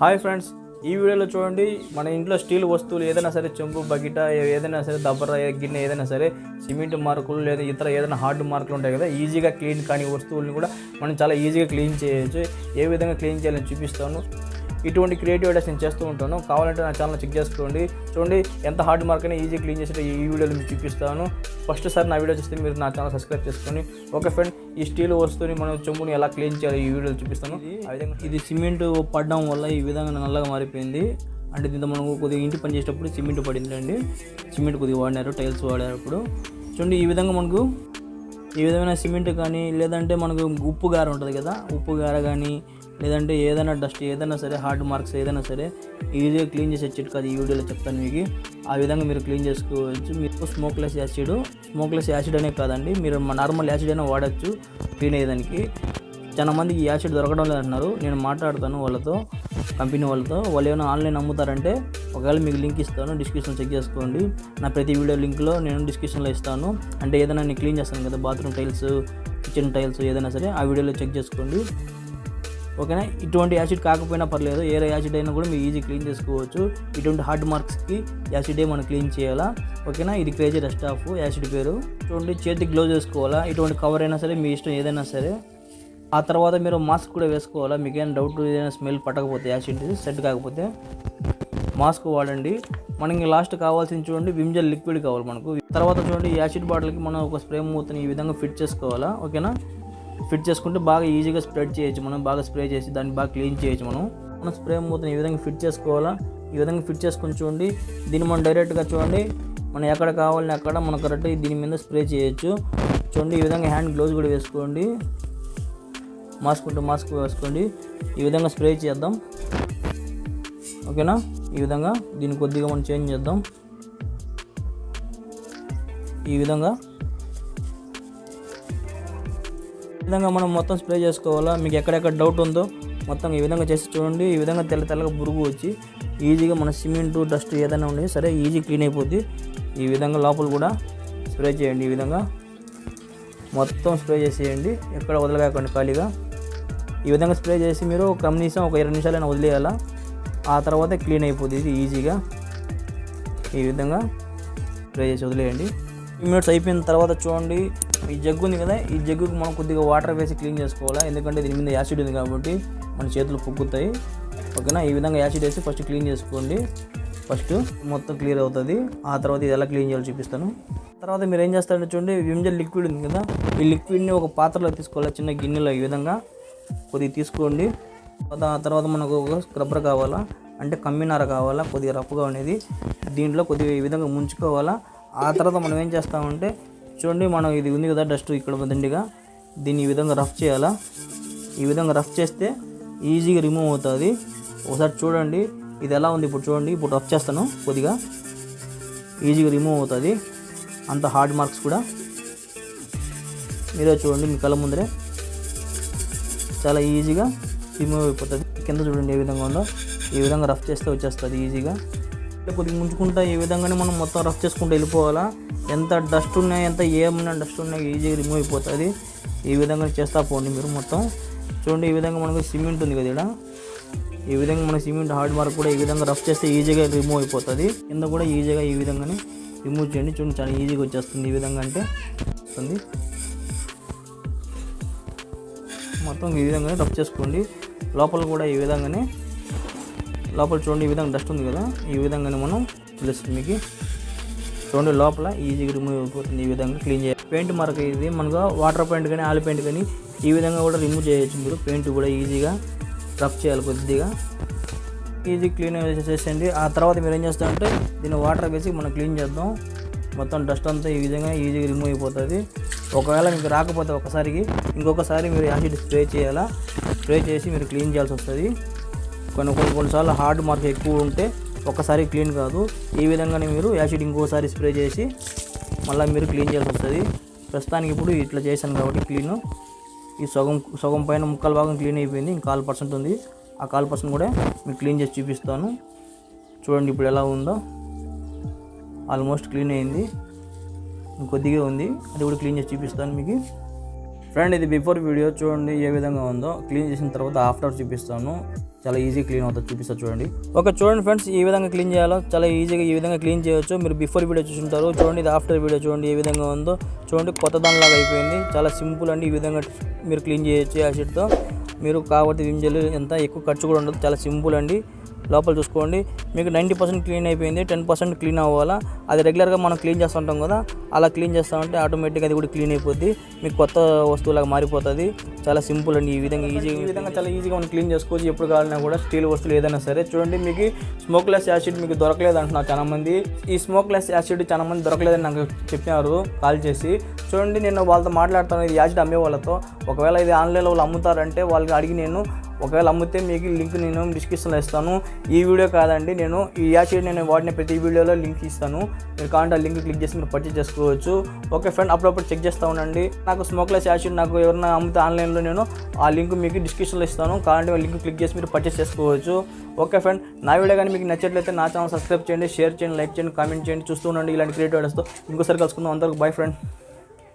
Hi friends ఈ వీడియోలో చూడండి మన ఇంట్లో స్టీల్ వస్తువులు ఏదైనా సరే చెంబు బకెట ఏదైనా సరే దబ్బర ఏ- గిన్నె ఏదైనా సరే సిమెంట్ మార్కులు లేదా ఇతర ఏదైనా హార్డ్ మార్కులు ఉంటాయి కదా ఈజీగా క్లీన్ కాని వస్తువులను కూడా మనం చాలా ఈజీగా క్లీన్ చేయొచ్చు. ఏ విధంగా క్లీన్ చేయాలని చూపిస్తాను. ఇటువంటి క్రియేటివ్ ఐడియాస్ నేను చేస్తూ ఉంటాను. కావాలంటే నా ఛానల్ చెక్ చేసుకోండి. చూడండి ఎంత హార్డ్ మార్క్ అయినా ఈజీ క్లీన్ చేసే ఈ వీడియోలో మీకు చూపిస్తాను. ఫస్ట్ సార్ నా వీడియో చూస్తే మీరు నా ఛానల్ సబ్స్క్రైబ్ చేసుకొని ఓకే ఫ్రెండ్ ఈ స్టీల్ వస్తువుని మనం చెంబుని ఎలా క్లీన్ చేయాలి ఈ వీడియోలో చూపిస్తాను. ఇది సిమెంట్ పడడం వల్ల ఈ విధంగా నల్లగా మారిపోయింది. అంటే దీంతో మనకు కొద్దిగా ఇంటి పని చేసేటప్పుడు సిమెంట్ పడిందండి. సిమెంట్ కొద్దిగా వాడినారు టైల్స్ వాడారు అప్పుడు. చూడండి ఈ విధంగా మనకు ఈ విధమైన సిమెంట్ కానీ లేదంటే మనకు ఉప్పు గార ఉంటుంది కదా ఉప్పు గార కానీ లేదంటే ఏదైనా డస్ట్ ఏదైనా సరే హార్డ్ మార్క్స్ ఏదైనా సరే ఈజీగా క్లీన్ చేసే చిట్కా కాదు ఈ వీడియోలో చెప్తాను మీకు. ఆ విధంగా మీరు క్లీన్ చేసుకోవచ్చు. మీకు స్మోక్లెస్ యాసిడ్ స్మోక్లెస్ యాసిడ్ అనే కాదండి మీరు నార్మల్ యాసిడ్ అయినా వాడచ్చు క్లీన్ అయ్యేదానికి. చాలా మందికి యాసిడ్ దొరకడం లేదంటున్నారు. నేను మాట్లాడతాను వాళ్ళతో కంపెనీ వాళ్ళతో. వాళ్ళు ఏమైనా ఆన్లైన్ అమ్ముతారంటే ఒకవేళ మీకు లింక్ ఇస్తాను డిస్క్రిప్షన్ చెక్ చేసుకోండి. నా ప్రతి వీడియో లింక్లో నేను డిస్క్రిప్షన్లో ఇస్తాను. అంటే ఏదైనా నేను క్లీన్ చేస్తాను కదా బాత్రూమ్ టైల్స్ కిచెన్ టైల్స్ ఏదైనా సరే ఆ వీడియోలో చెక్ చేసుకోండి. ఓకేనా? ఇటువంటి యాసిడ్ కాకపోయినా పర్లేదు. ఏ యాసిడ్ అయినా కూడా మీరు ఈజీ క్లీన్ చేసుకోవచ్చు. ఇటువంటి హార్డ్ మార్క్స్కి యాసిడే మనం క్లీన్ చేయాలా? ఓకేనా? ఇది క్రేజీ రెస్ట్ ఆఫ్ యాసిడ్ పేరు. చూడండి చేతికి గ్లోవ్ చేసుకోవాలా? ఇటువంటి కవర్ అయినా సరే మీ ఇష్టం ఏదైనా సరే. ఆ తర్వాత మీరు మాస్క్ కూడా వేసుకోవాలా? మీకు ఏమైనా డౌట్ ఏదైనా స్మెల్ పట్టకపోతే యాసిడ్ సెట్ కాకపోతే. మాస్క్ వాడండి. మనకి లాస్ట్ కావాల్సింది చూడండి విమ్జల్ లిక్విడ్ కావాలి మనకు. తర్వాత చూడండి యాసిడ్ బాటిల్కి మనం ఒక స్ప్రే మూతని ఈ విధంగా ఫిట్ చేసుకోవాలా? ఓకేనా? ఫిట్ చేసుకుంటే బాగా ఈజీగా స్ప్రెడ్ చేయొచ్చు మనం బాగా స్ప్రే చేసి దాన్ని బాగా క్లీన్ చేయొచ్చు మనం. మనం స్ప్రే మూతను ఈ విధంగా ఫిట్ చేసుకోవాలా ఈ విధంగా ఫిట్ చేసుకొని చూడండి. దీన్ని మనం డైరెక్ట్గా చూడండి. మనం ఎక్కడ కావాలని అక్కడ మనం కరెక్ట్ దీని మీద స్ప్రే చేయొచ్చు. చూడండి ఈ విధంగా హ్యాండ్ గ్లోవ్స్ కూడా వేసుకోండి. మాస్క్ ఉంటే మాస్క్ వేసుకోండి. ఈ విధంగా స్ప్రే చేద్దాం. ఓకేనా? ఈ విధంగా దీన్ని కొద్దిగా మనం చేంజ్ చేద్దాం. ఈ విధంగా విధంగా మనం మొత్తం స్ప్రే చేసుకోవాలా? మీకు ఎక్కడెక్కడ డౌట్ ఉందో మొత్తం ఈ విధంగా చేసి చూడండి. ఈ విధంగా తెల్ల తెల్లగా బురుగు వచ్చి ఈజీగా మన సిమెంట్ డస్ట్ ఏదైనా ఉండే సరే ఈజీ క్లీన్ అయిపోద్ది. ఈ విధంగా లోపల కూడా స్ప్రే చేయండి ఈ విధంగా. మొత్తం స్ప్రే చేసేయండి. ఎక్కడ వదలగాకండి ఖాళీగా. ఈ విధంగా స్ప్రే చేసి మీరు ఒక నిమిషం ఒక ఇరవై నిమిషాలైనా వదిలేయాలా? ఆ తర్వాత క్లీన్ అయిపోతుంది ఇది ఈజీగా. ఈ విధంగా స్ప్రే చేసి వదిలేయండి. మినిట్స్ అయిపోయిన తర్వాత చూడండి. ఈ జగ్గు ఉంది కదా ఈ జగ్గుకి మనం కొద్దిగా వాటర్ వేసి క్లీన్ చేసుకోవాలా? ఎందుకంటే దీని మీద యాసిడ్ ఉంది కాబట్టి మన చేతులు పొక్కుతాయి ఓకేనా? ఈ విధంగా యాసిడ్ వేసి ఫస్ట్ క్లీన్ చేసుకోండి. ఫస్ట్ మొత్తం క్లియర్ అవుతుంది. ఆ తర్వాత ఇది ఎలా క్లీన్ చేయాలో చూపిస్తాను. తర్వాత మీరు ఏం చేస్తారంటే చూడండి విమ్జల్ లిక్విడ్ ఉంది కదా ఈ లిక్విడ్ని ఒక పాత్రలో తీసుకోవాలి? చిన్న గిన్నెలో ఈ విధంగా కొద్దిగా తీసుకోండి. తర్వాత ఆ తర్వాత మనకు ఒక స్క్రబ్బర్ కావాలా? అంటే కమ్మినార కావాలా? కొద్దిగా రఫ్గా ఉండేది. దీంట్లో కొద్దిగా ఈ విధంగా ముంచుకోవాలా? ఆ తర్వాత మనం ఏం చేస్తామంటే చూడండి మనం ఇది ఉంది కదా డస్ట్ ఇక్కడ దండిగా. దీన్ని ఈ విధంగా రఫ్ చేయాలా? ఈ విధంగా రఫ్ చేస్తే ఈజీగా రిమూవ్ అవుతుంది. ఒకసారి చూడండి ఇది ఎలా ఉంది ఇప్పుడు చూడండి ఇప్పుడు రఫ్ చేస్తాను కొద్దిగా. ఈజీగా రిమూవ్ అవుతుంది. అంత హార్డ్ మార్క్స్ కూడా. మీరే చూడండి మీ కళ్ళ ముందరే. చాలా ఈజీగా రిమూవ్ అయిపోతుంది. కింద చూడండి ఏ విధంగా ఉందో. ఈ విధంగా రఫ్ చేస్తే వచ్చేస్తుంది ఈజీగా కొద్దిగా ముంచుకుంటా ఈ విధంగానే మనం మొత్తం రఫ్ చేసుకుంటూ వెళ్ళిపోవాలా? ఎంత డస్ట్ ఉన్నా ఎంత ఏమైనా డస్ట్ ఉన్నా ఈజీగా రిమూవ్ అయిపోతుంది. ఈ విధంగా చేస్తా పోండి మీరు మొత్తం. చూడండి ఈ విధంగా మనకు సిమెంట్ ఉంది కదా ఇక్కడ ఈ విధంగా మన సిమెంట్ హార్డ్ వర్క్ కూడా ఈ విధంగా రఫ్ చేస్తే ఈజీగా రిమూవ్ అయిపోతుంది. కింద కూడా ఈజీగా ఈ విధంగానే రిమూవ్ చేయండి. చూడండి చాలా ఈజీగా వచ్చేస్తుంది ఈ విధంగా అంటే. వస్తుంది. మొత్తం ఈ విధంగానే రఫ్ చేసుకోండి. లోపల కూడా ఈ విధంగానే లోపల చూడండి ఈ విధంగా డస్ట్ ఉంది కదా. ఈ విధంగానే మనం తెలుస్తుంది మీకు. చూడండి లోపల ఈజీగా రిమూవ్ అయిపోతుంది ఈ విధంగా క్లీన్ చేయాలి. పెయింట్ మరక ఇది మనకు వాటర్ పెయింట్ కానీ ఆయిల్ పెయింట్ కానీ ఈ విధంగా కూడా రిమూవ్ చేయొచ్చు మీరు. పెయింట్ కూడా ఈజీగా రఫ్ చేయాలి కొద్దిగా. ఈజీ క్లీన్ చేసేసండి ఆ తర్వాత మీరు ఏం చేస్తారంటే దీన్ని వాటర్ వేసి మనం క్లీన్ చేద్దాం. మొత్తం డస్ట్ అంతా ఈ విధంగా ఈజీగా రిమూవ్ అయిపోతుంది. ఒకవేళ మీకు రాకపోతే ఒకసారికి ఇంకొకసారి మీరు యాసిడ్ స్ప్రే చేయాలా? స్ప్రే చేసి మీరు క్లీన్ చేయాల్సి వస్తుంది. కొన్ని కొన్ని కొన్నిసార్లు హార్డ్ మార్క్ ఎక్కువ ఉంటే ఒక్కసారి క్లీన్ కాదు. ఈ విధంగానే మీరు యాసిడ్ ఇంకోసారి స్ప్రే చేసి మళ్ళీ మీరు క్లీన్ చేయాల్సి వస్తుంది. ప్రస్తుతానికి ఇప్పుడు ఇట్లా చేశాను కాబట్టి క్లీన్. ఈ సగం సగం పైన ముక్కల భాగం క్లీన్ అయిపోయింది. ఇంకా కాల్ పర్సెంట్ ఉంది. ఆ కాల్ పర్సెంట్ కూడా మీకు క్లీన్ చేసి చూపిస్తాను. చూడండి ఇప్పుడు ఎలా ఉందో. ఆల్మోస్ట్ క్లీన్ అయింది. ఇంకొద్దిగా ఉంది. అది కూడా క్లీన్ చేసి చూపిస్తాను మీకు. ఫ్రెండ్ ఇది బిఫోర్ వీడియో. చూడండి ఏ విధంగా ఉందో. క్లీన్ చేసిన తర్వాత ఆఫ్టర్ చూపిస్తాను. చాలా ఈజీ క్లీన్ అవుతుంది చూపిస్తా చూడండి. ఓకే చూడండి ఫ్రెండ్స్ ఈ విధంగా క్లీన్ చేయాలో చాలా ఈజీగా ఈ విధంగా క్లీన్ చేయొచ్చు. మీరు బిఫోర్ వీడియో చూసుంటారు చూడండి ఇది ఆఫ్టర్ వీడియో చూడండి ఏ విధంగా ఉందో. చూడండి కొత్త దానిలాగా అయిపోయింది. చాలా సింపుల్ అండి ఈ విధంగా మీరు క్లీన్ చేయొచ్చు యాసిడ్తో మీరు కాబట్టి విమ్ జెల్ ఎంత ఎక్కువ ఖర్చు కూడా ఉండదు చాలా సింపుల్ అండి. లోపల చూసుకోండి. మీకు నైంటీ పర్సెంట్ క్లీన్ అయిపోయింది. టెన్ పర్సెంట్ క్లీన్ అవ్వాలా? అది రెగ్యులర్గా మనం క్లీన్ చేస్తుంటాం కదా అలా క్లీన్ చేస్తామంటే ఆటోమేటిక్గా అది కూడా క్లీన్ అయిపోద్ది. మీకు కొత్త వస్తువులాగా మారిపోతుంది. చాలా సింపుల్ అండి. ఈ విధంగా ఈజీ ఈ విధంగా చాలా ఈజీగా మనం క్లీన్ చేసుకోవచ్చు. ఎప్పుడు కావాలన్నా కూడా స్టీల్ వస్తువులు ఏదైనా సరే. చూడండి మీకు స్మోక్లెస్ యాసిడ్ మీకు దొరకలేదు అంటున్నారు చాలా మంది ఈ స్మోక్లెస్ యాసిడ్ చాలా మంది దొరకలేదని నాకు చెప్పినారు కాల్ చేసి. చూడండి నేను వాళ్ళతో మాట్లాడుతాను. ఇది యాసిడ్ అమ్మే వాళ్ళతో. ఒకవేళ ఇది ఆన్లైన్లో వాళ్ళు అమ్ముతారంటే వాళ్ళకి అడిగి నేను ఒకవేళ అమ్మితే మీకు లింక్ నేను డిస్క్రిప్షన్లో ఇస్తాను. ఈ వీడియో కాదండి నేను ఈ యాసిడ్ నేను వాడిన ప్రతి వీడియోలో లింక్ ఇస్తాను. మీరు కావాలంటే ఆ లింక్ క్లిక్ చేసి మీరు పర్చేస్ చేసుకోవచ్చు. ఓకే ఫ్రెండ్ అప్పుడప్పుడు చెక్ చేస్తూ ఉండండి. నాకు స్మోక్లెస్ యాచ్ నాకు ఎవరైనా అమ్మితే ఆన్లైన్లో నేను ఆ లింక్ మీకు డిస్క్రిప్షన్లో ఇస్తాను. కావాలంటే లింక్ క్లిక్ చేసి మీరు పర్చేస్ చేసుకోవచ్చు. ఓకే ఫ్రెండ్ నా వీడియో కానీ మీకు నచ్చట్లయితే నా ఛానల్ సబ్స్క్రైబ్ చేయండి షేర్ చేయండి లైక్ చేయండి కామెంట్ చేయండి. చూస్తూ ఉండండి ఇలాంటి క్రియేటివ్ వీడియోస్తో ఇంకోసారి కలుసుకుందాం. అందరికి బై ఫ్రెండ్.